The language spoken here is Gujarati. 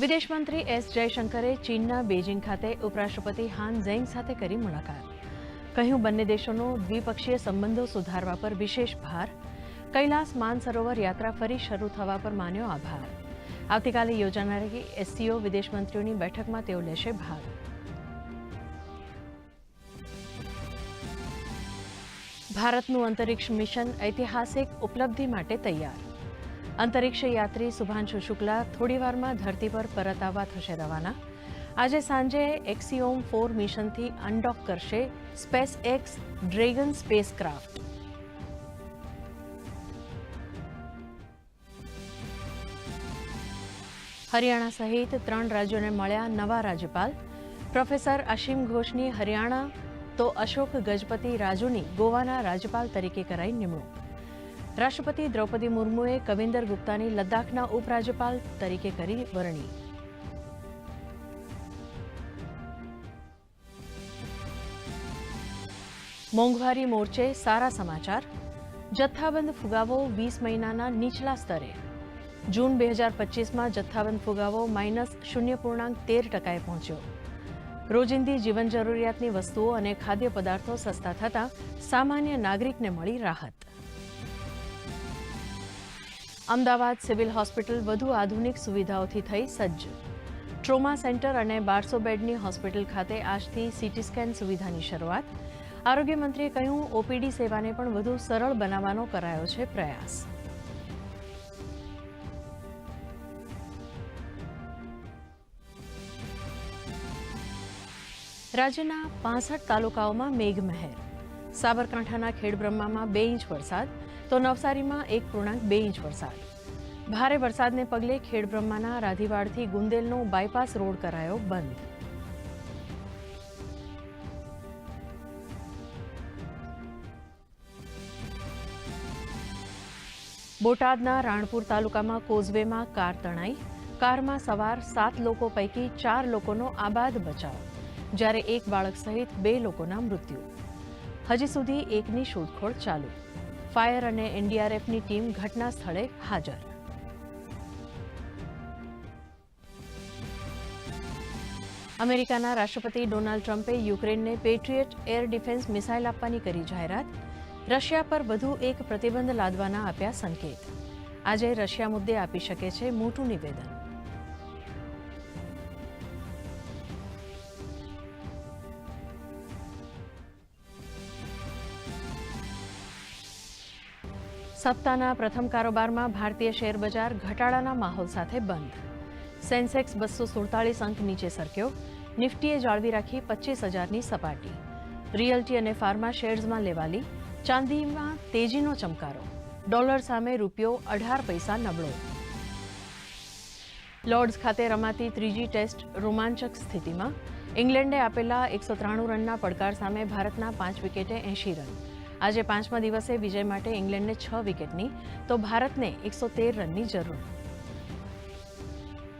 વિદેશ મંત્રી એસ જયશંકરે ચીનના બેઇજિંગ ખાતે ઉપરાષ્ટ્રપતિ હાન ઝેંગ સાથે કરી મુલાકાત. કહ્યું, બંને દેશોનો દ્વિપક્ષીય સંબંધો સુધારવા પર વિશેષ ભાર. કૈલાસ માનસરોવર યાત્રા ફરી શરૂ થવા પર માન્યો આભાર. આવતીકાલે યોજાનારી એસસીઓ વિદેશ મંત્રીઓની બેઠકમાં તેઓ લેશે ભાગ ભારતનું અંતરિક્ષ મિશન ઐતિહાસિક ઉપલબ્ધિ માટે તૈયાર. અંતરિક્ષ યાત્રી શુભાંશુ શુક્લા થોડીવારમાં ધરતી પર પરત આવવા થશે રવાના. આજે સાંજે એક્સિઓમ ફોર મિશનથી અનડોક કરશે SpaceX Dragon spacecraft Haryana સહિત ત્રણ રાજ્યોને મળ્યા નવા રાજ્યપાલ. પ્રોફેસર અશીમ ઘોષની હરિયાણા તો અશોક ગજપતિ રાજુની ગોવાના રાજ્યપાલ તરીકે કરાઈ નિમણૂક. રાષ્ટ્રપતિ દ્રૌપદી મુર્મુએ કવિન્દર ગુપ્તાની લદ્દાખના ઉપરાજ્યપાલ તરીકે કરી વરણી. મોંઘવારી મોરચે સારા સમાચાર. જથ્થાબંધ ફુગાવો વીસ મહિનાના નીચલા સ્તરે. જૂન બે હજાર પચીસમાં જથ્થાબંધ ફુગાવો માઇનસ શૂન્ય પૂર્ણાંક તેર ટકાએ પહોંચ્યો. રોજિંદી જીવન જરૂરિયાતની વસ્તુઓ અને ખાદ્ય પદાર્થો સસ્તા થતાં સામાન્ય નાગરિકને મળી રાહત. અમદાવાદ સિવિલ હોસ્પિટલ વધુ આધુનિક સુવિધાઓથી થઈ સજ્જ. ટ્રોમા સેન્ટર અને બારસો બેડની હોસ્પિટલ ખાતે આજથી સીટી સ્કેન સુવિધાની શરૂઆત. આરોગ્ય મંત્રીએ કહ્યું, ઓપીડી સેવાને પણ વધુ સરળ બનાવવાનો કરાયો છે પ્રયાસ. રાજ્યના પાસઠ તાલુકાઓમાં મેઘમહેર. સાબરકાંઠાના ખેડબ્રહ્મામાં બે ઇંચ વરસાદ તો નવસારીમાં એક પૂર્ણાંક બે ઇંચ વરસાદ. ભારે વરસાદને પગલે ખેડબ્રહ્માના રાધીવાડથી ગુંદેલનો બાયપાસ રોડ કરાયો બંધ. બોટાદના રાણપુર તાલુકામાં કોઝવેમાં કાર તણાઈ. કારમાં સવાર સાત લોકો પૈકી ચાર લોકોનો આબાદ બચાવ. જ્યારે એક બાળક સહિત બે લોકોના મૃત્યુ. હજી સુધી એકની શોધખોળ ચાલુ. ફાયર અને એનડીઆરએફની ટીમ ઘટના સ્થળે હાજર. અમેરિકાના રાષ્ટ્રપતિ ડોનાલ્ડ ટ્રમ્પે યુક્રેનને પેટ્રિયટ એર ડિફેન્સ મિસાઇલ આપવાની કરી જાહેરાત. રશિયા પર વધુ એક પ્રતિબંધ લાદવાના આપ્યા સંકેત. આજે રશિયા મુદ્દે આપી શકે છે મોટું નિવેદન. સપ્તાહના પ્રથમ કારોબારમાં ભારતીય શેર બજાર ઘટાડાના માહોલ સાથે બંધ. સેન્સેક્સ બસો સુડતાલીસ અંક નીચે સરક્યો. નિફ્ટીએ જાળવી રાખી પચીસ હજારની સપાટી. રિયલ્ટી અને ફાર્મા શેર્સમાં લેવાલી. ચાંદીમાં તેજીનો ચમકારો. ડોલર સામે રૂપિયો અઢાર પૈસા નબળો. લોર્ડ્સ ખાતે રમાતી ત્રીજી ટેસ્ટ રોમાંચક સ્થિતિમાં. ઇંગ્લેન્ડે આપેલા એકસો ત્રાણું રનના પડકાર સામે ભારતના પાંચ વિકેટે એંશી રન. આજે પાંચમા દિવસે વિજય માટે ઇંગ્લેન્ડને છ વિકેટની તો ભારતને એકસો તેર રનની જરૂર.